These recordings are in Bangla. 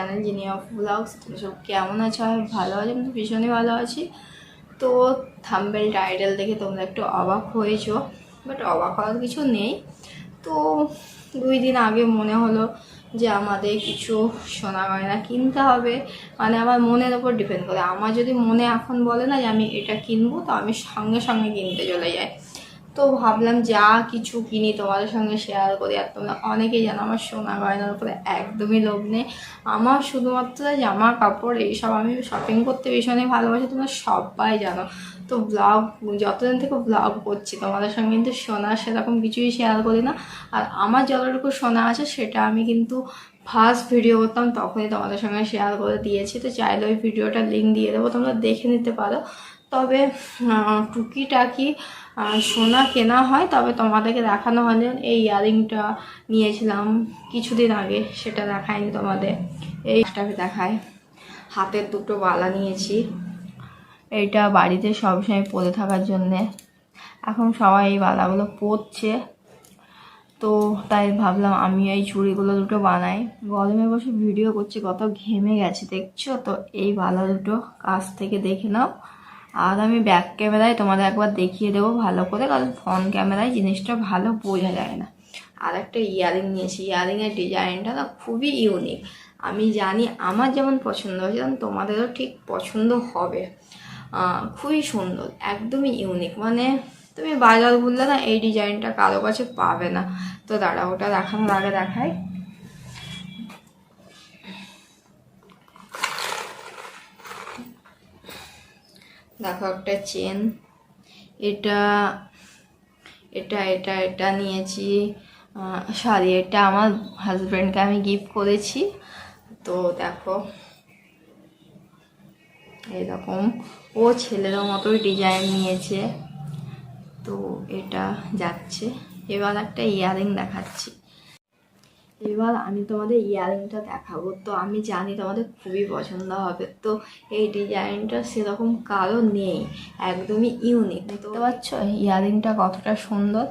চ্যানেল যিনি অফ ব্লগস সব কেমন আছো? আমি ভালো আছি, আমি তো ভীষণই ভালো আছি। তো থাম্বেল টাইটেল দেখে তোমরা একটু অবাক হয়েছো বাট অবাক হওয়ার কিছু নেই। তো দুই দিন আগে মনে হলো যে আমাদের কিছু সোনা গয়না কিনতে হবে। মানে আমার মনের ওপর ডিপেন্ড করে। আমার যদি মনে এখন বলে না যে আমি এটা কিনবো, তো আমি সঙ্গে সঙ্গে কিনতে চলে যাই। তো ভাবলাম যা কিছু কিনি তোমাদের সঙ্গে শেয়ার করি। আর তোমরা অনেকেই জানো আমার সোনা গয়নার উপরে একদমই লোভ নেই। আমার শুধুমাত্র জামা, কাপড় এইসব আমি শপিং করতে ভীষণই ভালোবাসি, তোমরা সবাই জানো। তো ব্লগ যতদিন থেকে ব্লগ করছি, তোমাদের সঙ্গে কিন্তু সোনা সেরকম কিছুই শেয়ার করি না। আর আমার যতটুকু সোনা আছে, সেটা আমি কিন্তু ফার্স্ট ভিডিও করতাম, তখনই তোমাদের সঙ্গে শেয়ার করে দিয়েছি। তো চাইলে ওই ভিডিওটার লিঙ্ক দিয়ে দেবো, তোমরা দেখে নিতে পারো। তবে টুকিটাকি সোনা কেনা হয়? তবে তোমাদেরকে দেখানো হয় যেমন এই ইয়ারিংটা নিয়েছিলাম কিছুদিন আগে, সেটা দেখায়নি তোমাদের। এইটাকে দেখায়। হাতের দুটো বালা নিয়েছি। এইটা বাড়িতে সবসময় পরে থাকার জন্যে। এখন সবাই এই বালাগুলো পরছে। তো তাই ভাবলাম আমি এই চুড়িগুলো দুটো বানাই। গরমে বসে ভিডিও করছি, কত ঘেমে গেছে, দেখছ? তো এই বালা দুটো কাছ থেকে দেখে নাও। আর আমি ব্যাক ক্যামেরায় তোমাদের একবার দেখিয়ে দেবো ভালো করে কারণ ফ্রন্ট ক্যামেরায় জিনিসটা ভালো বোঝা যায় না। আর একটা ইয়ারিং নিয়েছি ইয়ারিংয়ের ডিজাইনটা না খুবই ইউনিক আমি জানি আমার যেমন পছন্দ হয়েছে তেমন তোমাদেরও ঠিক পছন্দ হবে। খুবই সুন্দর একদমই ইউনিক মানে তুমি বাজার বললে না এই ডিজাইনটা কারও কাছে পাবে না। তো দাঁড়া ওটা দেখানোর আগে দেখাই। দেখো একটা চেন এটা এটা এটা এটা নিয়েছি। সরি এটা আমার হাজব্যান্ডকে আমি গিফট করেছি। তো দেখো, এরকম। ও ছেলেরও মতোই ডিজাইন নিয়েছে। তো এটা যাচ্ছে। এবার একটা ইয়ারিং দেখাচ্ছি। এবার আমি তোমাদের ইয়ারিংটা দেখাবো। তো আমি জানি তোমাদের খুবই পছন্দ হবে। তো এই ডিজাইনটা সেরকম কারও নেই, একদমই ইউনিক দেখতে পাচ্ছ, ইয়ারিংটা কতটা সুন্দর।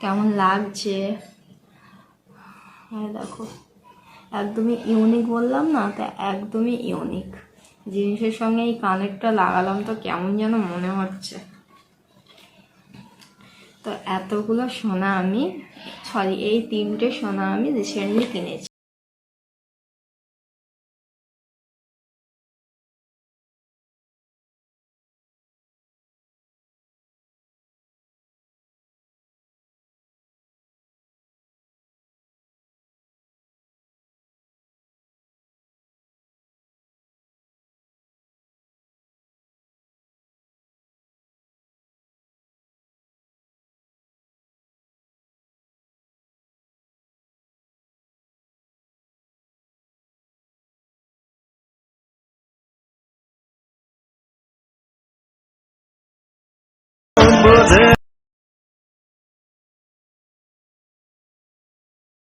কেমন লাগছে? হ্যাঁ দেখো। একদমই ইউনিক বললাম না, তা একদমই ইউনিক জিনিসের সঙ্গে এই কানেরটা লাগালাম, তো কেমন যেন মনে হচ্ছে। তো এতগুলো সোনা আমি সরি এই তিনটে সোনা আমি রিসেন্টলি কিনেছি। brother.